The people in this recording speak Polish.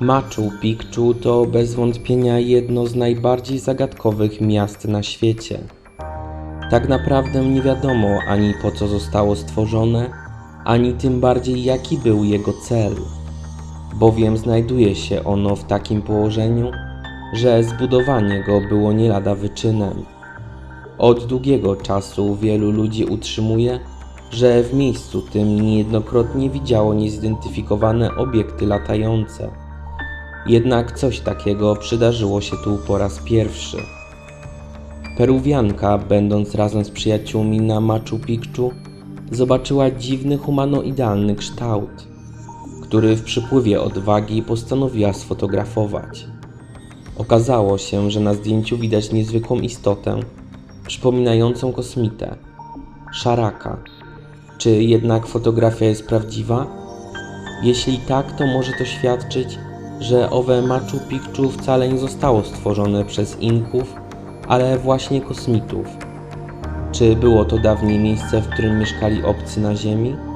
Machu Picchu to bez wątpienia jedno z najbardziej zagadkowych miast na świecie. Tak naprawdę nie wiadomo ani po co zostało stworzone, ani tym bardziej jaki był jego cel, bowiem znajduje się ono w takim położeniu, że zbudowanie go było nie lada wyczynem. Od długiego czasu wielu ludzi utrzymuje, że w miejscu tym niejednokrotnie widziało niezidentyfikowane obiekty latające. Jednak coś takiego przydarzyło się tu po raz pierwszy. Peruwianka, będąc razem z przyjaciółmi na Machu Picchu, zobaczyła dziwny humanoidalny kształt, który w przypływie odwagi postanowiła sfotografować. Okazało się, że na zdjęciu widać niezwykłą istotę, przypominającą kosmitę szaraka. Czy jednak fotografia jest prawdziwa? Jeśli tak, to może to świadczyć, że owe Machu Picchu wcale nie zostało stworzone przez Inków, ale właśnie kosmitów. Czy było to dawniej miejsce, w którym mieszkali obcy na Ziemi?